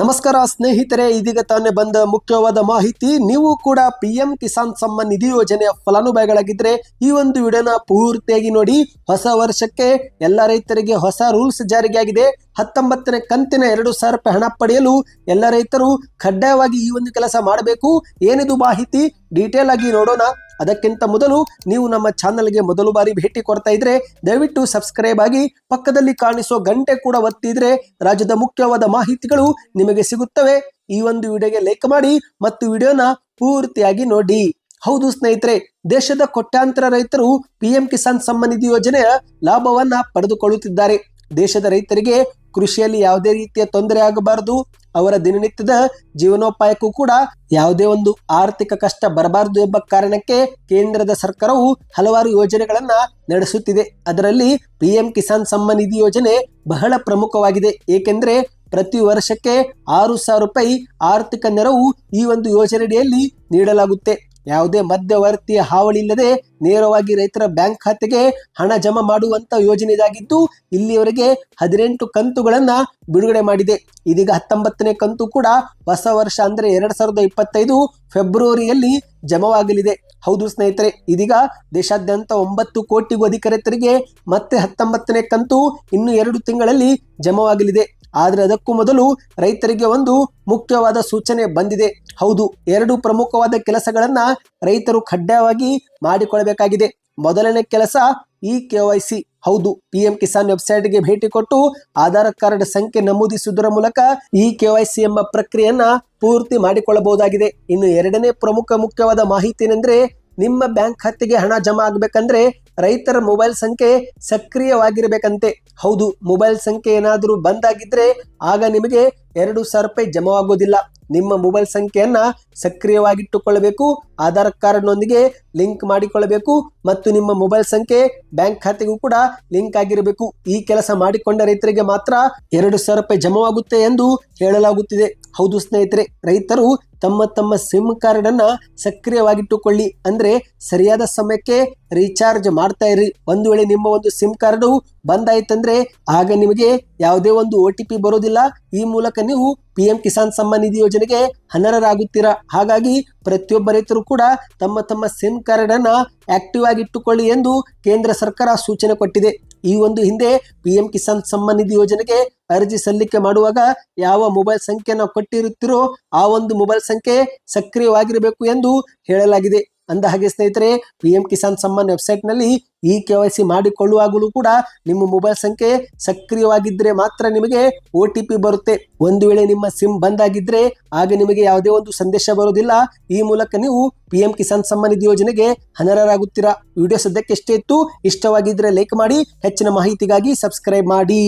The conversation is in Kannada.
ನಮಸ್ಕಾರ ಸ್ನೇಹಿತರೆ, ಇದೀಗ ತಾನೇ ಬಂದ ಮುಖ್ಯವಾದ ಮಾಹಿತಿ. ನೀವು ಕೂಡ ಪಿ ಎಂ ಕಿಸಾನ್ ಸಮ್ಮಾನ್ ನಿಧಿ ಯೋಜನೆಯ ಫಲಾನುಭವಿಗಳಾಗಿದ್ರೆ ಈ ಒಂದು ವಿಡಿಯೋನ ಪೂರ್ತಿಯಾಗಿ ನೋಡಿ. ಹೊಸ ವರ್ಷಕ್ಕೆ ಎಲ್ಲ ರೈತರಿಗೆ ಹೊಸ ರೂಲ್ಸ್ ಜಾರಿಗೆ ಆಗಿದೆ ಹತ್ತೊಂಬತ್ತನೇ ಕಂತಿನ ಎರಡು ಸಾವಿರ ರೂಪಾಯಿ ಹಣ ಪಡೆಯಲು ಎಲ್ಲ ರೈತರು ಕಡ್ಡಾಯವಾಗಿ ಈ ಒಂದು ಕೆಲಸ ಮಾಡಬೇಕು. ಏನಿದು ಮಾಹಿತಿ? ಡೀಟೇಲ್ ಆಗಿ ನೋಡೋಣ. ಅದಕ್ಕಿಂತ ಮೊದಲು ನೀವು ನಮ್ಮ ಚಾನಲ್ಗೆ ಮೊದಲು ಬಾರಿ ಭೇಟಿ ಕೊಡ್ತಾ ಇದ್ರೆ, ದಯವಿಟ್ಟು ಸಬ್ಸ್ಕ್ರೈಬ್ ಆಗಿ ಪಕ್ಕದಲ್ಲಿ ಕಾಣಿಸೋ ಗಂಟೆ ಕೂಡ ಒತ್ತಿದ್ರೆ ರಾಜ್ಯದ ಮುಖ್ಯವಾದ ಮಾಹಿತಿಗಳು ನಿಮಗೆ ಸಿಗುತ್ತವೆ. ಈ ಒಂದು ವಿಡಿಯೋಗೆ ಲೈಕ್ ಮಾಡಿ ಮತ್ತು ವಿಡಿಯೋನ ಪೂರ್ತಿಯಾಗಿ ನೋಡಿ. ಹೌದು ಸ್ನೇಹಿತರೆ, ದೇಶದ ಕೋಟ್ಯಾಂತರ ರೈತರು ಪಿಎಂ ಕಿಸಾನ್ ಸಮ್ಮಾನ್ ನಿಧಿ ಯೋಜನೆಯ ಲಾಭವನ್ನ ಪಡೆದುಕೊಳ್ಳುತ್ತಿದ್ದಾರೆ. ದೇಶದ ರೈತರಿಗೆ ಕೃಷಿಯಲ್ಲಿ ಯಾವುದೇ ರೀತಿಯ ತೊಂದರೆ ಆಗಬಾರದು. ಅವರ ದಿನನಿತ್ಯದ ಜೀವನೋಪಾಯಕ್ಕೂ ಕೂಡ ಯಾವುದೇ ಒಂದು ಆರ್ಥಿಕ ಕಷ್ಟ ಬರಬಾರದು ಎಂಬ ಕಾರಣಕ್ಕೆ ಕೇಂದ್ರದ ಸರ್ಕಾರವು ಹಲವಾರು ಯೋಜನೆಗಳನ್ನ ನಡೆಸುತ್ತಿದೆ. ಅದರಲ್ಲಿ ಪಿಎಂ ಕಿಸಾನ್ ಸಮ್ಮಾನ್ ನಿಧಿ ಯೋಜನೆ ಬಹಳ ಪ್ರಮುಖವಾಗಿದೆ. ಏಕೆಂದರೆ ಪ್ರತಿ ವರ್ಷಕ್ಕೆ ಆರು ಸಾವಿರ ರೂಪಾಯಿ ಆರ್ಥಿಕ ನೆರವು ಈ ಒಂದು ಯೋಜನೆಯಡಿಯಲ್ಲಿ ನೀಡಲಾಗುತ್ತೆ. ಯಾವುದೇ ಮಧ್ಯವರ್ತಿಯ ಹಾವಳಿ ಇಲ್ಲದೆ ನೇರವಾಗಿ ರೈತರ ಬ್ಯಾಂಕ್ ಖಾತೆಗೆ ಹಣ ಜಮಾ ಮಾಡುವಂತ ಯೋಜನೆ ಇದಾಗಿದ್ದು, ಇಲ್ಲಿಯವರೆಗೆ ಹದಿನೆಂಟು ಕಂತುಗಳನ್ನ ಬಿಡುಗಡೆ ಮಾಡಿದೆ. ಇದೀಗ ಹತ್ತೊಂಬತ್ತನೇ ಕಂತು ಕೂಡ ಹೊಸ ವರ್ಷ ಅಂದ್ರೆ ಎರಡ್ ಸಾವಿರದ ಇಪ್ಪತ್ತೈದು ಫೆಬ್ರವರಿಯಲ್ಲಿ ಜಮವಾಗಲಿದೆ. ಹೌದು ಸ್ನೇಹಿತರೆ, ಇದೀಗ ದೇಶಾದ್ಯಂತ ಒಂಬತ್ತು ಕೋಟಿಗೂ ಅಧಿಕ ರೈತರಿಗೆ ಮತ್ತೆ ಹತ್ತೊಂಬತ್ತನೇ ಕಂತು ಇನ್ನು ಎರಡು ತಿಂಗಳಲ್ಲಿ ಜಮವಾಗಲಿದೆ. ಆದರೆ ಅದಕ್ಕೂ ಮೊದಲು ರೈತರಿಗೆ ಒಂದು ಮುಖ್ಯವಾದ ಸೂಚನೆ ಬಂದಿದೆ. ಹೌದು, ಎರಡು ಪ್ರಮುಖವಾದ ಕೆಲಸಗಳನ್ನ ರೈತರು ಕಡ್ಡಾಯವಾಗಿ ಮಾಡಿಕೊಳ್ಳಬೇಕಾಗಿದೆ ಮೊದಲನೇ ಕೆಲಸ ಇ ಕೆ ವೈ ಸಿ. ಹೌದು, ಪಿ ಎಂ ಕಿಸಾನ್ ವೆಬ್ಸೈಟ್ಗೆ ಭೇಟಿ ಕೊಟ್ಟು ಆಧಾರ್ ಕಾರ್ಡ್ ಸಂಖ್ಯೆ ನಮೂದಿಸುವುದರ ಮೂಲಕ ಇ ಕೆ ವೈ ಸಿ ಎಂಬ ಪ್ರಕ್ರಿಯೆಯನ್ನ ಪೂರ್ತಿ ಮಾಡಿಕೊಳ್ಳಬಹುದಾಗಿದೆ. ಇನ್ನು ಎರಡನೇ ಪ್ರಮುಖ ಮುಖ್ಯವಾದ ಮಾಹಿತಿ ಏನೆಂದ್ರೆ ನಿಮ್ಮ ಬ್ಯಾಂಕ್ ಖಾತೆಗೆ ಹಣ ಜಮಾ ಆಗಬೇಕಂದ್ರೆ ರೈತರ ಮೊಬೈಲ್ ಸಂಖ್ಯೆ ಸಕ್ರಿಯವಾಗಿರಬೇಕಂತೆ. ಹೌದು, ಮೊಬೈಲ್ ಸಂಖ್ಯೆ ಏನಾದರೂ ಬಂದಾಗಿದ್ರೆ ಆಗ ನಿಮಗೆ ಎರಡು ಸಾವಿರ ರೂಪಾಯಿ ಜಮವಾಗೋದಿಲ್ಲ. ನಿಮ್ಮ ಮೊಬೈಲ್ ಸಂಖ್ಯೆಯನ್ನ ಸಕ್ರಿಯವಾಗಿಟ್ಟುಕೊಳ್ಳಬೇಕು, ಆಧಾರ್ ಕಾರ್ಡ್ನೊಂದಿಗೆ ಲಿಂಕ್ ಮಾಡಿಕೊಳ್ಳಬೇಕು ಮತ್ತು ನಿಮ್ಮ ಮೊಬೈಲ್ ಸಂಖ್ಯೆ ಬ್ಯಾಂಕ್ ಖಾತೆಗೂ ಕೂಡ ಲಿಂಕ್ ಆಗಿರಬೇಕು. ಈ ಕೆಲಸ ಮಾಡಿಕೊಂಡ ರೈತರಿಗೆ ಮಾತ್ರ ಎರಡು ಸಾವಿರ ರೂಪಾಯಿ ಜಮಾವಾಗುತ್ತೆ ಎಂದು ಹೇಳಲಾಗುತ್ತಿದೆ. ಹೌದು ಸ್ನೇಹಿತರೆ, ರೈತರು ತಮ್ಮ ತಮ್ಮ ಸಿಮ್ ಕಾರ್ಡ್ ಅನ್ನ ಸಕ್ರಿಯವಾಗಿಟ್ಟುಕೊಳ್ಳಿ. ಅಂದ್ರೆ ಸರಿಯಾದ ಸಮಯಕ್ಕೆ ರೀಚಾರ್ಜ್ ಮಾಡ್ತಾ ಇರಿ. ಒಂದು ವೇಳೆ ನಿಮ್ಮ ಒಂದು ಸಿಮ್ ಕಾರ್ಡು ಬಂದಾಯ್ತಂದ್ರೆ ಆಗ ನಿಮಗೆ ಯಾವುದೇ ಒಂದು ಒ ಬರೋದಿಲ್ಲ. ಈ ಮೂಲಕ ನೀವು ಪಿ ಕಿಸಾನ್ ಸಮ್ಮಾನ್ ನಿಧಿ ಯೋಜನೆಗೆ ಅನರ್ಹರಾಗುತ್ತೀರಾ ಹಾಗಾಗಿ ಪ್ರತಿಯೊಬ್ಬ ರೈತರು ಕೂಡ ತಮ್ಮ ತಮ್ಮ ಸಿಮ್ ಕಾರ್ಡ್ ಅನ್ನ ಆಕ್ಟಿವ್ ಆಗಿ ಇಟ್ಟುಕೊಳ್ಳಿ ಎಂದು ಕೇಂದ್ರ ಸರ್ಕಾರ ಸೂಚನೆ ಕೊಟ್ಟಿದೆ. ಈ ಒಂದು ಹಿಂದೆ ಪಿ ಕಿಸಾನ್ ಸಮ್ಮಾನ್ ನಿಧಿ ಯೋಜನೆಗೆ ಅರ್ಜಿ ಸಲ್ಲಿಕೆ ಮಾಡುವಾಗ ಯಾವ ಮೊಬೈಲ್ ಸಂಖ್ಯೆನ ಕೊಟ್ಟಿರುತ್ತೀರೋ ಆ ಒಂದು ಮೊಬೈಲ್ ಸಂಖ್ಯೆ ಸಕ್ರಿಯವಾಗಿರಬೇಕು ಎಂದು ಹೇಳಲಾಗಿದೆ. ಅಂದ ಹಾಗೆ ಸ್ನೇಹಿತರೆ ಪಿ ಎಂ ಕಿಸಾನ್ ಸಮ್ಮಾನ್ ವೆಬ್ಸೈಟ್ನಲ್ಲಿ ಇ ಕೆ ವೈ ಸಿ ಮಾಡಿಕೊಳ್ಳುವಾಗಲೂ ಕೂಡ ನಿಮ್ಮ ಮೊಬೈಲ್ ಸಂಖ್ಯೆ ಸಕ್ರಿಯವಾಗಿದ್ರೆ ಮಾತ್ರ ನಿಮಗೆ ಒ ಟಿ ಪಿ ಬರುತ್ತೆ. ಒಂದು ವೇಳೆ ನಿಮ್ಮ ಸಿಮ್ ಬಂದ್ ಆಗಿದ್ರೆ ಆಗ ನಿಮಗೆ ಯಾವುದೇ ಒಂದು ಸಂದೇಶ ಬರೋದಿಲ್ಲ. ಈ ಮೂಲಕ ನೀವು ಪಿ ಎಂ ಕಿಸಾನ್ ಸಮ್ಮಾನ್ ನಿಧಿ ಯೋಜನೆಗೆ ಅನರ್ಹರಾಗುತ್ತೀರಾ ವಿಡಿಯೋ ಸದ್ಯಕ್ಕೆ ಎಷ್ಟೇ ಇತ್ತು. ಇಷ್ಟವಾಗಿದ್ರೆ ಲೈಕ್ ಮಾಡಿ, ಹೆಚ್ಚಿನ ಮಾಹಿತಿಗಾಗಿ ಸಬ್ಸ್ಕ್ರೈಬ್ ಮಾಡಿ.